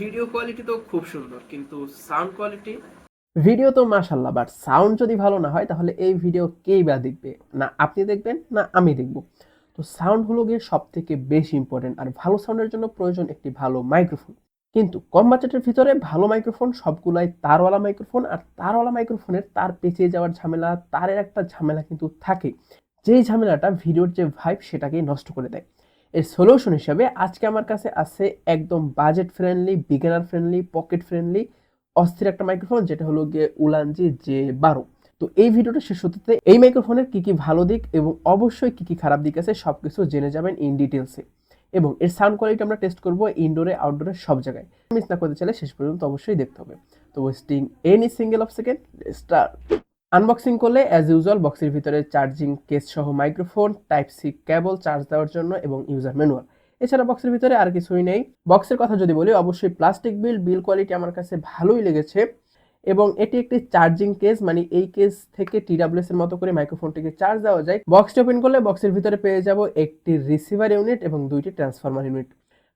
Video quality তো খুব সুন্দর, কিন্তু সাউন্ড কোয়ালিটি ভিডিও তো মাশাল্লাহ বাট সাউন্ড যদি ভালো না হয়, তাহলে এই ভিডিও কেই বা দেখবে? না আপনি দেখবেন, না আমি দেখব। তো সাউন্ড হলো গিয়ে সব থেকে বেশি ইম্পর্টেন্ট আর ভালো সাউন্ডের জন্য প্রয়োজন একটি ভালো মাইক্রোফোন কিন্তু কম বাজেটের ভিতরে ভালো মাইক্রোফোন সবগুলাই তারওয়ালা মাইক্রোফোন আর তারওয়ালা মাইক্রোফোনের তার পেঁচিয়ে যাওয়ার ঝামেলা, তারের একটা ঝামেলা কিন্তু থাকে যেই ঝামেলাটা ভিডিওর যে ভাইব সেটাকেই নষ্ট করে দেয়। এর সলিউশন হিসাবে আজকে আমার কাছে আছে একদম budget friendly beginner friendly pocket friendly অস্থির একটা মাইক্রোফোন যেটা হলো গিয়ে উলানজি জে বারো। তো এই ভিডিওটা শেষ হতে এই মাইক্রোফোনের কি কি ভালো দিক এবং অবশ্যই কি কি খারাপ দিক আছে সব কিছু জেনে যাবেন ইন ডিটেলসে এবং এর সাউন্ড কোয়ালিটি আমরা টেস্ট করব ইনডোরে আউটডোরে সব জায়গায়। মিস না করতে চাইলে শেষ পর্যন্ত অবশ্যই দেখতে হবে। তো wasting any single of second start unboxing করলে অ্যাজ ইউজুয়াল বক্সের ভিতরে চার্জিং কেস সহ microphone type C cable charge দেওয়ার জন্য এবং ইউজার ম্যানুয়াল এছাড়া বক্সের ভিতরে আর কিছুই নেই। বক্সের কথা যদি বলি, অবশ্যই প্লাস্টিক বিল বিল কোয়ালিটি আমার কাছে ভালোই লেগেছে এবং এটি একটি চার্জিং কেস মানে এই কেস থেকে টিডাব্লিউএস এর মতো করে মাইক্রোফোনটিকে চার্জ দেওয়া যায়। বক্সটি ওপেন করলে বক্সের ভিতরে পেয়ে যাব একটি রিসিভার ইউনিট এবং দুইটি ট্রান্সফরমার ইউনিট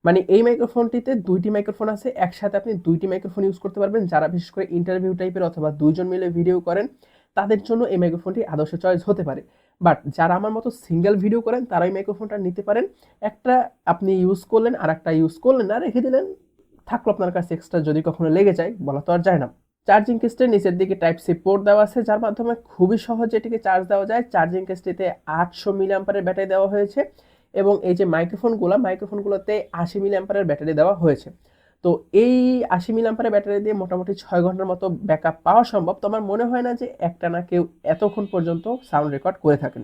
মানে এই মাইক্রোফোনটিতে দুইটি মাইক্রোফোন আছে, একসাথে আপনি দুইটি মাইক্রোফোন ইউজ করতে পারবেন। যারা বিশেষ করে ইন্টারভিউ টাইপের অথবা দুইজন মিলে ভিডিও করেন তাদের জন্য এই মাইক্রোফোনটি আদর্শ চয়েস হতে পারে। বাট যারা আমার মতো সিঙ্গেল ভিডিও করেন তারা এই মাইক্রোফোনটা নিতে পারেন। একটা আপনি ইউজ করলেন আর একটা ইউজ করলেন, না রেখে দিলেন, থাকল আপনার কাছে এক্সট্রা যদি কখনো লেগে যায়, বলা তো আর যায় না। চার্জিং কেসটির নিচের দিকে টাইপ সি পোর্ট দেওয়া আছে, যার মাধ্যমে খুবই সহজে এটিকে চার্জ দেওয়া যায়। চার্জিং কেসটিতে আটশো মিলি অ্যাম্পারের ব্যাটারি দেওয়া হয়েছে এবং এই যে মাইক্রোফোনগুলো মাইক্রোফোনগুলোতে আশি মিলি অ্যাম্পারের ব্যাটারি দেওয়া হয়েছে। তো এই আশি মিলি অ্যাম্পারের ব্যাটারি দিয়ে মোটামুটি ছয় ঘণ্টার মতো ব্যাকআপ পাওয়া সম্ভব। তো আমার মনে হয় না যে একটা না কেউ এতক্ষণ পর্যন্ত সাউন্ড রেকর্ড করে থাকেন।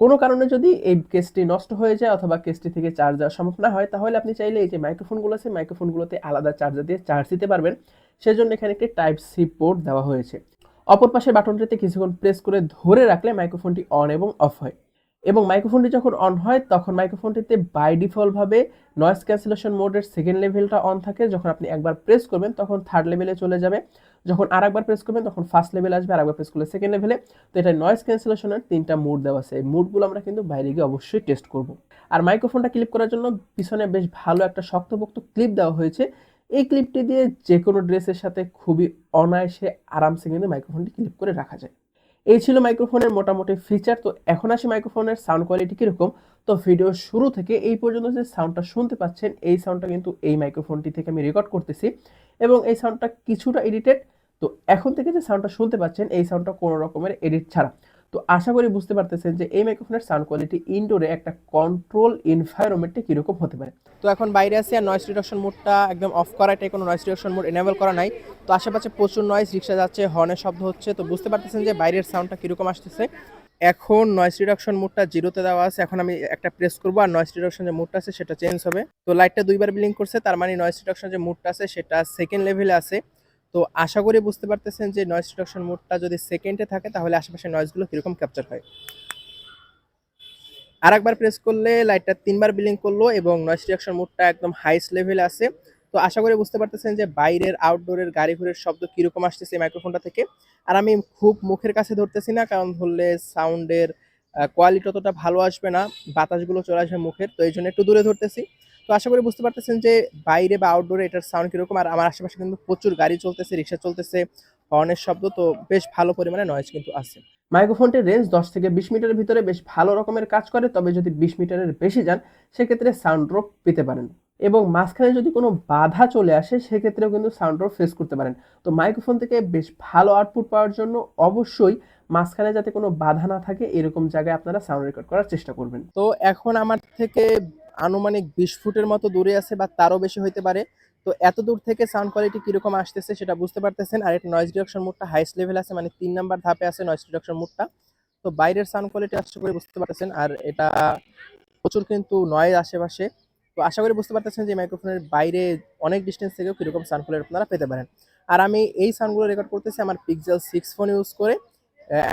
কোনো কারণে যদি এই কেসটি নষ্ট হয়ে যায় অথবা কেসটি থেকে চার্জ দেওয়া সম্ভব না হয়, তাহলে আপনি চাইলে এই যে মাইক্রোফোনগুলো আছে, মাইক্রোফোনগুলোতে আলাদা চার্জার দিয়ে চার্জ দিতে পারবেন। সেজন্য এখানে একটি টাইপ সি পোর্ট দেওয়া হয়েছে। অপর পাশে বাটনটিতে কিছুক্ষণ প্রেস করে ধরে রাখলে মাইক্রোফোনটি অন এবং অফ হয়। এবং মাইক্রোফোনটি যখন অন হয়, তখন মাইক্রোফোনটিতে বাই ডিফল্টভাবে নয়েস ক্যান্সেলেশন মোডের সেকেন্ড লেভেলটা অন থাকে। যখন আপনি একবার প্রেস করবেন, তখন থার্ড লেভেলে চলে যাবে। যখন আর একবার প্রেস করবেন, তখন ফার্স্ট লেভেল আসবে আর একবার প্রেস করলে সেকেন্ড লেভেলে তো এটা নয়েস ক্যান্সেলেশনের তিনটা মুড দেওয়া আছে। এই মুডগুলো আমরা কিন্তু বাইরে গিয়ে অবশ্যই টেস্ট করব। আর মাইক্রোফোনটা ক্লিপ করার জন্য পিছনে বেশ ভালো একটা শক্তপোক্ত ক্লিপ দেওয়া হয়েছে। এই ক্লিপটি দিয়ে যে কোনো ড্রেসের সাথে খুবই অনায়াসে আরামসে কিন্তু মাইক্রোফোনটি ক্লিপ করে রাখা যায়। এই ছিল মাইক্রোফোনের মোটামুটি ফিচার তো এখন আসি মাইক্রোফোনের সাউন্ড কোয়ালিটি কীরকম। তো ভিডিও শুরু থেকে এই পর্যন্ত যে সাউন্ডটা শুনতে পাচ্ছেন, এই সাউন্ডটা কিন্তু এই মাইক্রোফোনটি থেকে আমি রেকর্ড করতেছি এবং এই সাউন্ডটা কিছুটা এডিটেড তো এখন থেকে যে সাউন্ডটা শুনতে পাচ্ছেন, এই সাউন্ডটা কোনো রকমের এডিট ছাড়া। তো আশা করি বুঝতে পারতেছেন যে এই মাইক্রোফোনের সাউন্ড কোয়ালিটি ইনডোরে একটা কন্ট্রোল এনভায়রনমেন্টে কীরকম হতে পারে। তো এখন বাইরে আছি আর নয়েস রিডাকশন মোডটা একদম অফ করা এটাই কোনো নয়েস রিডাকশন মোড এনেবল করা নাই। তো আশেপাশে প্রচুর নয়েস রিক্সা যাচ্ছে হর্নের শব্দ হচ্ছে। তো বুঝতে পারতেছেন যে বাইরের সাউন্ডটা কীরকম আসতেছে। এখন নয়েস রিডাকশন মোডটা জিরোতে দেওয়া আছে। এখন আমি একটা প্রেস করব আর নয়েস রিডাকশন যে মোডটা আছে সেটা চেঞ্জ হবে। তো লাইটটা দুইবার ব্লিঙ্ক করছে, তার মানে নয়েস রিডাকশন যে মোডটা আছে সেটা সেকেন্ড লেভেলে আছে। তো আশা করি বুঝতে পারতেছেন যে নয়েস রিডাকশন মোডটা যদি সেকেন্ডে থাকে, তাহলে আশেপাশে নয়েজগুলো কীরকম ক্যাপচার হয়। আর একবার প্রেস করলে লাইটটা তিনবার বিলিং করল এবং নয়েস রিডাকশন মোডটা একদম হাইস্ট লেভেলে আছে। তো আশা করি বুঝতে পারতেছেন যে বাইরের আউটডোরের গাড়ি ঘুরের শব্দ কীরকম আসতেছে মাইক্রোফোনটা থেকে। আর আমি খুব মুখের কাছে ধরতেছি না, কারণ ধরলে সাউন্ডের কোয়ালিটি অতটা ভালো আসবে না, বাতাসগুলো চলে আসবে মুখের, তো এই জন্য একটু দূরে ধরতেছি। তো আশা করি বুঝতে পারতেছেন যে বাইরে বা আউটডোরে এটার সাউন্ড কীরকম, আর আমার আশেপাশে কিন্তু প্রচুর গাড়ি চলতেছে, রিক্সা চলতেছে হর্নের শব্দ, তো বেশ ভালো পরিমাণে নয়েজ কিন্তু আছে। মাইক্রোফোনটির রেঞ্জ দশ থেকে বিশ মিটারের ভিতরে বেশ ভালো রকমের কাজ করে, তবে যদি বিশ মিটারের বেশি যান, সেক্ষেত্রে সাউন্ড ড্রপ পেতে পারেন। এবং মাঝখানে যদি কোনো বাধা চলে আসে, সেক্ষেত্রেও কিন্তু সাউন্ড ড্রপ ফেস করতে পারেন। তো মাইক্রোফোন থেকে বেশ ভালো আউটপুট পাওয়ার জন্য অবশ্যই মাঝখানে যাতে কোনো বাধা না থাকে, এরকম জায়গায় আপনারা সাউন্ড রেকর্ড করার চেষ্টা করবেন। তো এখন আমার থেকে আনুমানিক বিশ ফুটের মতো দূরে আছে বা তারও বেশি হইতে পারে। তো এত দূর থেকে সাউন্ড কোয়ালিটি কীরকম আসতেছে সেটা বুঝতে পারতেছেন। আর এটা নয়েজ রিডাকশন মোডটা হাইস্ট লেভেল আছে মানে তিন নাম্বার ধাপে আছে নয়েজ রিডাকশন মোডটা তো বাইরের সাউন্ড কোয়ালিটি আশা করে বুঝতে পারতেছেন। আর এটা প্রচুর কিন্তু নয়েজ আশেপাশে। তো আশা করি বুঝতে পারতেছেন যে মাইক্রোফোনের বাইরে অনেক ডিস্টেন্স থেকেও কীরকম সাউন্ড কোয়ালিটি আপনারা পেতে পারেন। আর আমি এই সাউন্ডগুলো রেকর্ড করতেছি আমার পিক্সেল সিক্স ফোন ইউজ করে।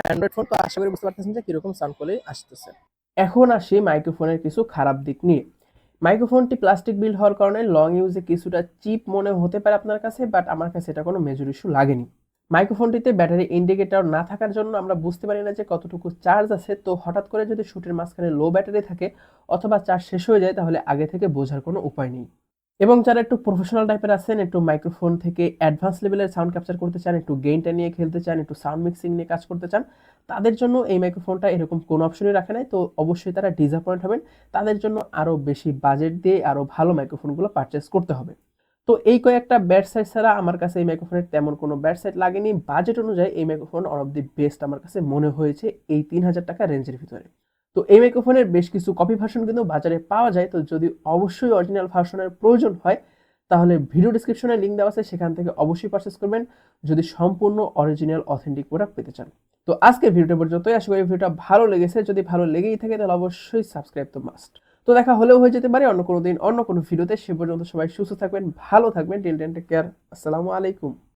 অ্যান্ড্রয়েড ফোন তো আশা করি বুঝতে পারতেছেন যে কীরকম সাউন্ড কোয়ালিটি আসতেছে। এখন আসি মাইক্রোফোনের কিছু খারাপ দিক নিয়ে। মাইক্রোফোনটি প্লাস্টিক বিল্ড হওয়ার কারণে লং ইউজে কিছুটা চিপ মনে হতে পারে আপনার কাছে বাট আমার কাছে এটা কোনো মেজর ইস্যু লাগেনি। মাইক্রোফোনটিতে ব্যাটারি ইন্ডিকেটর না থাকার জন্য আমরা বুঝতে পারি না যে কতটুকু চার্জ আছে, তো হঠাৎ করে যদি শুটের মাঝখানে লো ব্যাটারি থাকে অথবা চার্জ শেষ হয়ে যায়, তাহলে আগে থেকে বোঝার কোনো উপায় নেই। এবং যারা একটু প্রফেশনাল টাইপের আছেন, একটু মাইক্রোফোন থেকে অ্যাডভান্স লেভেলের সাউন্ড ক্যাপচার করতে চান, একটু গেইনটা নিয়ে খেলতে চান, একটু সাউন্ড মিক্সিং নিয়ে কাজ করতে চান, তাদের জন্য এই মাইক্রোফোনটা এরকম কোনো অপশনই রাখে নাই। তো অবশ্যই তারা ডিসঅ্যাপয়েন্ট হবেন। তাদের জন্য আরও বেশি বাজেট দিয়ে আরও ভালো মাইক্রোফোনগুলো পারচেস করতে হবে। তো এই কয়েকটা ব্যাড সাইট ছাড়া আমার কাছে এই মাইক্রোফোনের তেমন কোনো ব্যাড সাইট লাগেনি। বাজেট অনুযায়ী এই microphone one of the best আমার কাছে মনে হয়েছে এই তিন হাজার টাকা রেঞ্জের ভিতরে। তো এই মাইক্রোফোনের বেশ কিছু কপি ভার্সন কিন্তু বাজারে পাওয়া যায়। তো যদি অবশ্যই অরিজিনাল ভার্সনের প্রয়োজন হয়, তাহলে ভিডিও ডিসক্রিপশনে লিঙ্ক দেওয়া আছে, সেখান থেকে অবশ্যই পারচেস করবেন। যদি সম্পূর্ণ অরিজিনাল অথেন্টিক প্রোডাক্ট পেতে চান। তো আজকে ভিডিওটা পর্যন্তই। আশা করি ভিডিওটা ভালো লেগেছে। যদি ভালো লেগেই থাকে, তাহলে অবশ্যই সাবস্ক্রাইব তো মাস্ট তো দেখা হলেও হয়ে যেতে পারে অন্য কোনো দিন, অন্য কোনো ভিডিওতে সে পর্যন্ত সবাই সুস্থ থাকবেন, ভালো থাকবেন। টিল টেন টেক কেয়ার আসসালামু আলাইকুম।